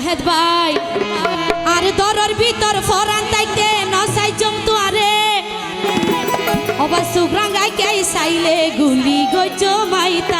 জাহেদ ভাই। আর দরর ভিতর ফরান তাইতে নসাই জমতু আরে অবা সুগ্রাঙ্গাই কে সাইলে গুলি গজ মাইতা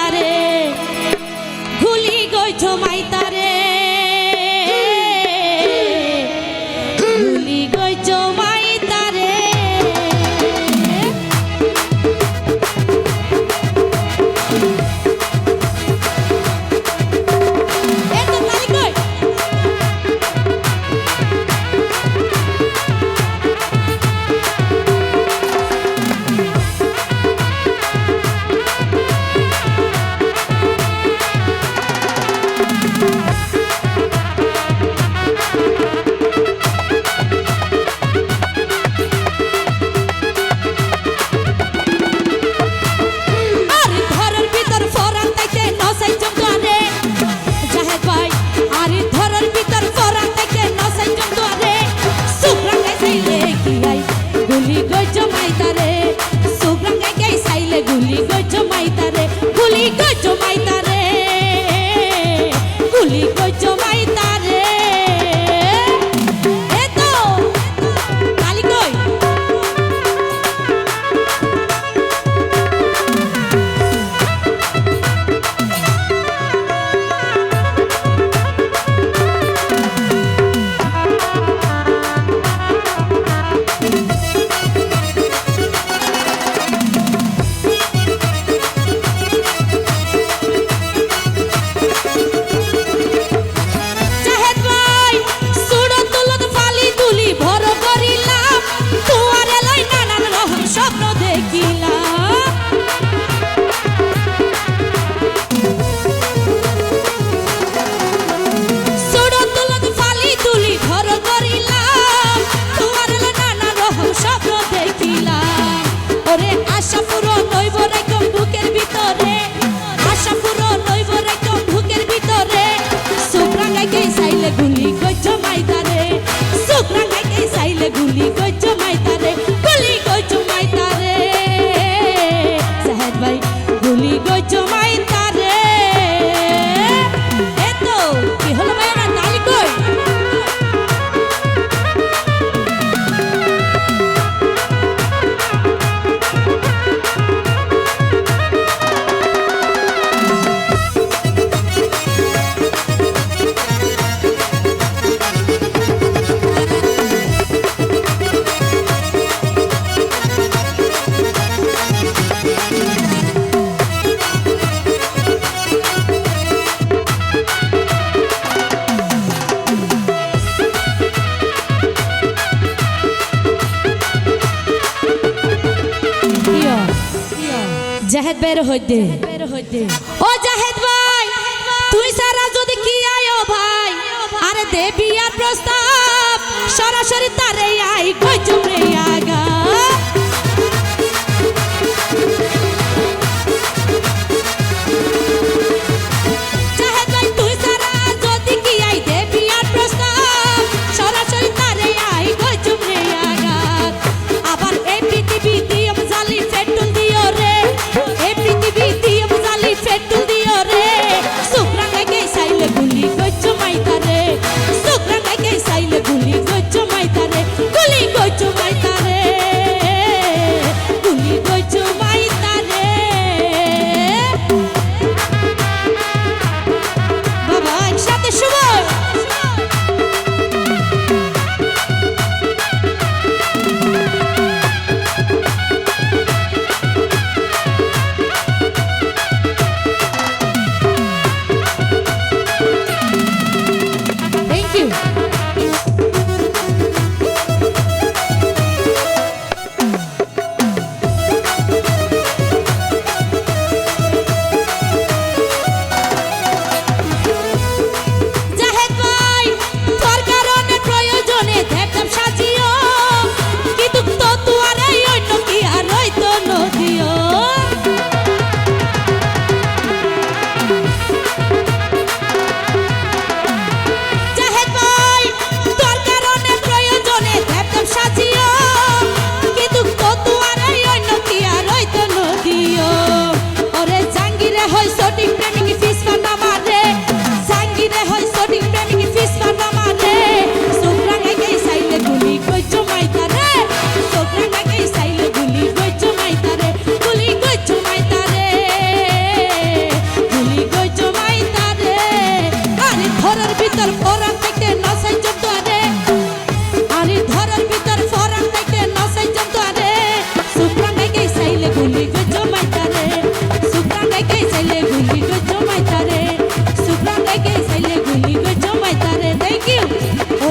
বলি গো জমাই তার জাহেদ বের হইতে। ও জাহেদ ভাই, তুই সারা যদি কি আয়ো ভাই? আরে দেবি আর প্রস্তাব, সরাসরি তারে আই কইছু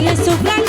তাহলে সুপ্রাণ